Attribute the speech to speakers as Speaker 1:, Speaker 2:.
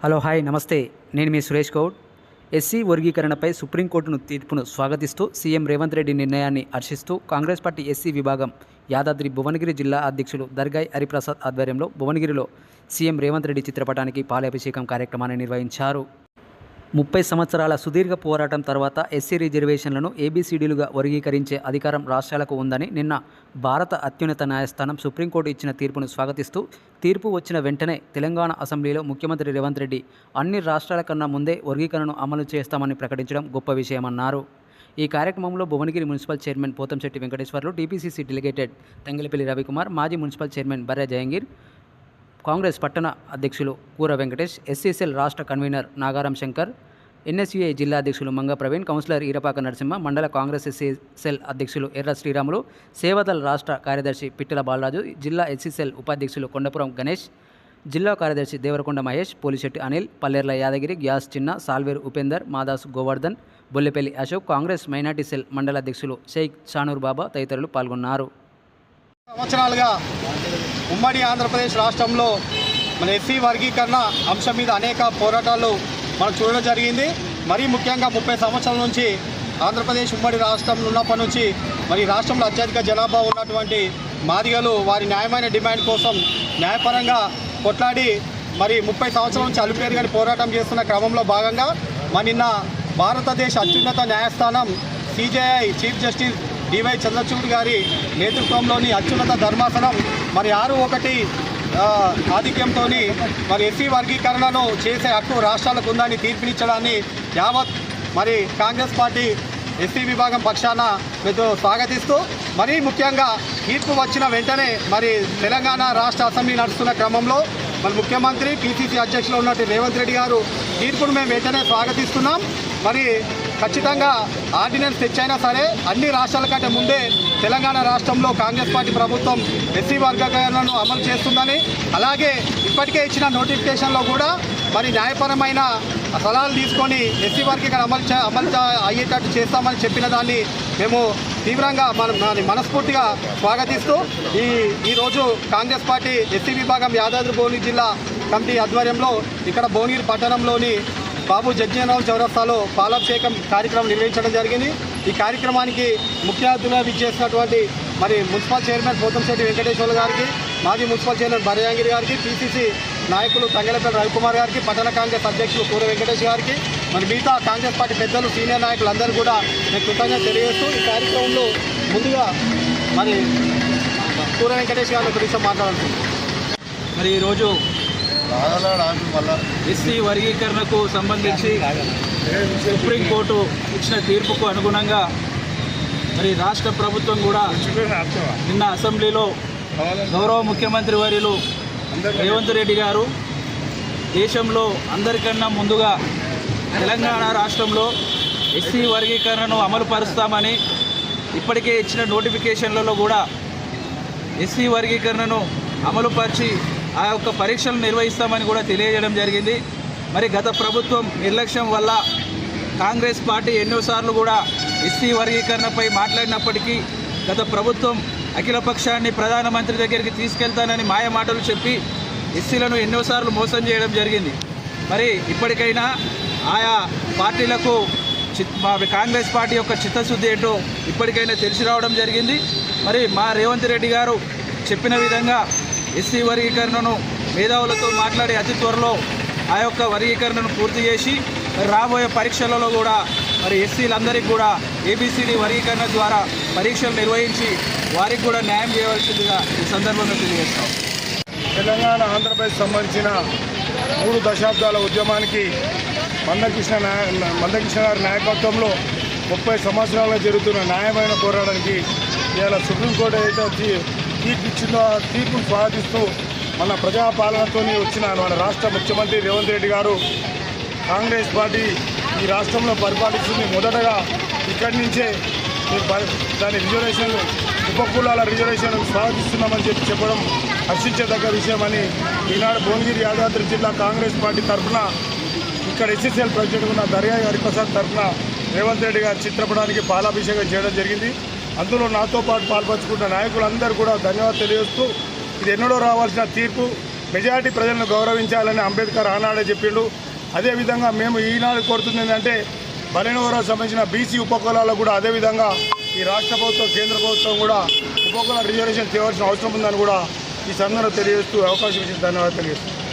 Speaker 1: Hello hi namaste. నేను మీ Suresh Goud. SC వర్గీకరణపై సుప్రీంకోర్టును తీర్పును స్వాగతిస్తూ సీఎం రేవంత్ రెడ్డి నిర్ణయాన్ని హర్షిస్తూ కాంగ్రెస్ పార్టీ ఎస్సీ విభాగం యాదాద్రి భువనగిరి జిల్లా అధ్యక్షులు దర్గాయ్ హరిప్రసాద్ ఆధ్వర్యంలో భువనగిరిలో సీఎం రేవంత్ రెడ్డి చిత్రపటానికి పాలాభిషేకం కార్యక్రమాన్ని నిర్వహించారు. ముప్పై సంవత్సరాల సుదీర్ఘ పోరాటం తర్వాత ఎస్సీ రిజర్వేషన్లను ఏబీసీడీలుగా వర్గీకరించే అధికారం రాష్ట్రాలకు ఉందని నిన్న భారత అత్యున్నత న్యాయస్థానం సుప్రీంకోర్టు ఇచ్చిన తీర్పును స్వాగతిస్తూ తీర్పు వచ్చిన వెంటనే తెలంగాణ అసెంబ్లీలో ముఖ్యమంత్రి రేవంత్ రెడ్డి అన్ని రాష్ట్రాల కన్నా ముందే వర్గీకరణను అమలు చేస్తామని ప్రకటించడం గొప్ప విషయమన్నారు. ఈ కార్యక్రమంలో Bhuvanagiri municipal chairman Pothamshetty Venkateshwarlu TPCC delegated Thangilapalli Ravikumar మాజీ మున్సిపల్ చైర్మన్ బర్రె జయంగీర్ కాంగ్రెస్ పట్టణ అధ్యక్షులు కూర వెంకటేష్ ఎస్సీసీఎల్ రాష్ట్ర కన్వీనర్ నాగారం శంకర్ ఎన్ఎస్యుఐ జిల్లా అధ్యక్షులు మంగ ప్రవీణ్ కౌన్సిలర్ ఈరపాక నరసింహ మండల కాంగ్రెస్ ఎస్సీ సెల్ అధ్యక్షులు ఎర్ర శ్రీరాములు సేవదల్ రాష్ట్ర కార్యదర్శి పిట్టల బాలరాజు జిల్లా ఎస్సీసెల్ ఉపాధ్యక్షులు కొండపురం గణేష్ జిల్లా కార్యదర్శి దేవరకొండ మహేష్ పోలిశెట్టి అనిల్ పల్లెర్ల యాదగిరి గ్యాస్ చిన్న సాల్వేరు ఉపేందర్ మాదాస్ గోవర్ధన్ బొల్లెపల్లి అశోక్ కాంగ్రెస్ మైనార్టీ సెల్ మండల అధ్యక్షులు షేక్ షానూర్ బాబా తదితరులు పాల్గొన్నారు.
Speaker 2: సంవత్సరాలుగా ఉమ్మడి ఆంధ్రప్రదేశ్ రాష్ట్రంలో మన ఎస్సీ వర్గీకరణ అంశం మీద అనేక పోరాటాలు మనం చూడడం జరిగింది. మరీ ముఖ్యంగా ముప్పై సంవత్సరాల నుంచి ఆంధ్రప్రదేశ్ ఉమ్మడి రాష్ట్రం ఉన్నప్పటి నుంచి మరి రాష్ట్రంలో అత్యధిక జనాభా ఉన్నటువంటి మాదిగలు వారి న్యాయమైన డిమాండ్ కోసం న్యాయపరంగా కొట్లాడి మరి ముప్పై సంవత్సరాల నుంచి అలుపేరుగాని పోరాటం చేస్తున్న క్రమంలో భాగంగా మన నిన్న భారతదేశ అత్యున్నత న్యాయస్థానం CJI chief justice DY Chandrachud గారి నేతృత్వంలోని అత్యున్నత ధర్మాసనం మరి ఆరు ఒకటి ఆధిక్యంతో మరి ఎస్సీ వర్గీకరణను చేసే హక్కు రాష్ట్రాలకు ఉందని తీర్పునిచ్చడాన్ని యావత్ మరి కాంగ్రెస్ పార్టీ ఎస్సీ విభాగం పక్షాన మీకు స్వాగతిస్తూ మరీ ముఖ్యంగా తీర్పు వచ్చిన వెంటనే మరి తెలంగాణ రాష్ట్ర అసెంబ్లీ నడుస్తున్న క్రమంలో మరి ముఖ్యమంత్రి పిసిసి అధ్యక్షులు ఉన్నట్టు రేవంత్ రెడ్డి గారు తీర్పును మేము వెంటనే స్వాగతిస్తున్నాం. మరి ఖచ్చితంగా ఆర్డినెన్స్ తెచ్చైనా సరే అన్ని రాష్ట్రాల కంటే ముందే తెలంగాణ రాష్ట్రంలో కాంగ్రెస్ పార్టీ ప్రభుత్వం ఎస్సీ వర్గీకరణను అమలు చేస్తుందని అలాగే ఇప్పటికే ఇచ్చిన నోటిఫికేషన్లో కూడా మరి న్యాయపరమైన సలహాలు తీసుకొని ఎస్సీ వర్గీకరణ అమలు చే అమలు అయ్యేటట్టు చేస్తామని చెప్పిన దాన్ని మేము తీవ్రంగా మనం మన- మనస్ఫూర్తిగా స్వాగతిస్తూ ఈ ఈరోజు కాంగ్రెస్ పార్టీ ఎస్సీ విభాగం యాదాద్రి భువనగిరి జిల్లా కమిటీ ఆధ్వర్యంలో ఇక్కడ భువనగిరి పట్టణంలోని బాబు జగ్జీవనరావు చౌరస్తాలో పాలాభిషేకం కార్యక్రమం నిర్వహించడం జరిగింది. ఈ కార్యక్రమానికి ముఖ్య అతిథిగా విచ్చేసినటువంటి మరి మున్సిపల్ చైర్మన్ పోతంశెట్టి వెంకటేశ్వర గారికి మాజీ మున్సిపల్ చైర్మన్ భరయాంగిరి గారికి పిసిసి నాయకులు తంగలపల్లి రవికుమార్ గారికి పట్టణ కాంగ్రెస్ అధ్యక్షులు కూర వెంకటేష్ గారికి మరి మిగతా కాంగ్రెస్ పార్టీ పెద్దలు సీనియర్ నాయకులు అందరూ కూడా నేను కృతజ్ఞత తెలియజేస్తూ ఈ కార్యక్రమంలో ముందుగా మరి కూర వెంకటేష్ గారిని ఒక నిమిషం మాట్లాడుతున్నాను
Speaker 3: మరి ఈరోజు ఎస్సీ వర్గీకరణకు సంబంధించి సుప్రీంకోర్టు ఇచ్చిన తీర్పుకు అనుగుణంగా మరి రాష్ట్ర ప్రభుత్వం కూడా నిన్న అసెంబ్లీలో గౌరవ ముఖ్యమంత్రి వర్యులు రేవంత్ రెడ్డి గారు దేశంలో అందరికన్నా ముందుగా తెలంగాణ రాష్ట్రంలో ఎస్సీ వర్గీకరణను అమలు పరుస్తామని ఇప్పటికే ఇచ్చిన నోటిఫికేషన్లలో కూడా ఎస్సీ వర్గీకరణను అమలుపరిచి ఆ యొక్క పరీక్షలు నిర్వహిస్తామని కూడా తెలియజేయడం జరిగింది. మరి గత ప్రభుత్వం నిర్లక్ష్యం వల్ల కాంగ్రెస్ పార్టీ ఎన్నోసార్లు కూడా ఎస్సీ వర్గీకరణపై మాట్లాడినప్పటికీ గత ప్రభుత్వం అఖిలపక్షాన్ని ప్రధానమంత్రి దగ్గరికి తీసుకెళ్తానని మాయ మాటలు చెప్పి ఎస్సీలను ఎన్నోసార్లు మోసం చేయడం జరిగింది. మరి ఇప్పటికైనా ఆయా పార్టీలకు చిత్ మా కాంగ్రెస్ పార్టీ యొక్క చిత్తశుద్ధి ఏంటో ఇప్పటికైనా తెలిసి రావడం జరిగింది. మరి మా రేవంత్ రెడ్డి గారు చెప్పిన విధంగా ఎస్సీ వర్గీకరణను మేధావులతో మాట్లాడి అతి త్వరలో ఆ యొక్క వర్గీకరణను పూర్తి చేసి రాబోయే పరీక్షలలో కూడా మరి ఎస్సీలందరికీ కూడా ఏబిసిడి వర్గీకరణ ద్వారా పరీక్షలు నిర్వహించి వారికి కూడా న్యాయం చేయవలసిందిగా ఈ సందర్భంగా తెలియజేస్తాం.
Speaker 4: తెలంగాణ ఆంధ్రప్రదేశ్ సంబంధించిన మూడు దశాబ్దాల ఉద్యమానికి మందకృష్ణ నాయ మందకృష్ణ గారి నాయకత్వంలో ముప్పై సంవత్సరాలుగా జరుగుతున్న న్యాయమైన పోరాటానికి ఇవాళ సుప్రీంకోర్టు ఏదైతే తీర్పు ఇచ్చిన తీర్పును స్వాగతిస్తూ మన ప్రజాపాలనతో వచ్చిన మన రాష్ట్ర ముఖ్యమంత్రి రేవంత్ రెడ్డి గారు. కాంగ్రెస్ పార్టీ ఈ రాష్ట్రంలో పరిపాలిస్తుంది. మొదటగా ఇక్కడి నుంచే దాని రిజర్వేషన్ ఉపకులాల రిజర్వేషన్ స్వాగతిస్తున్నామని చెప్పి చెప్పడం హర్షించదగ్గ విషయమని ఈనాడు భువనగిరి యాదాద్రి జిల్లా కాంగ్రెస్ పార్టీ తరఫున ఇక్కడ ఎస్ఎస్ఎల్ ప్రెసిడెంట్ ఉన్న దర్యా హరిప్రసాద్ తరఫున రేవంత్ రెడ్డి గారి చిత్రపటానికి పాలాభిషేకం చేయడం జరిగింది. అందులో నాతో పాటు పాల్పంచుకున్న నాయకులందరూ కూడా ధన్యవాదాలు తెలియజేస్తూ ఇది ఎన్నడో రావాల్సిన తీర్పు. మెజారిటీ ప్రజలను గౌరవించాలని అంబేద్కర్ ఆనాడే చెప్పిండు. అదేవిధంగా మేము ఈనాడు కోరుతుంది ఏంటంటే బలైన వరకు సంబంధించిన బీసీ ఉపకులాలకు కూడా అదేవిధంగా ఈ రాష్ట్ర ప్రభుత్వం కేంద్ర ప్రభుత్వం కూడా ఉపకుల రిజర్వేషన్ చేయవలసిన అవసరం ఉందని కూడా ఈ సందర్భంలో తెలియజేస్తూ అవకాశం ఇచ్చిన ధన్యవాదాలు తెలియజేస్తున్నాను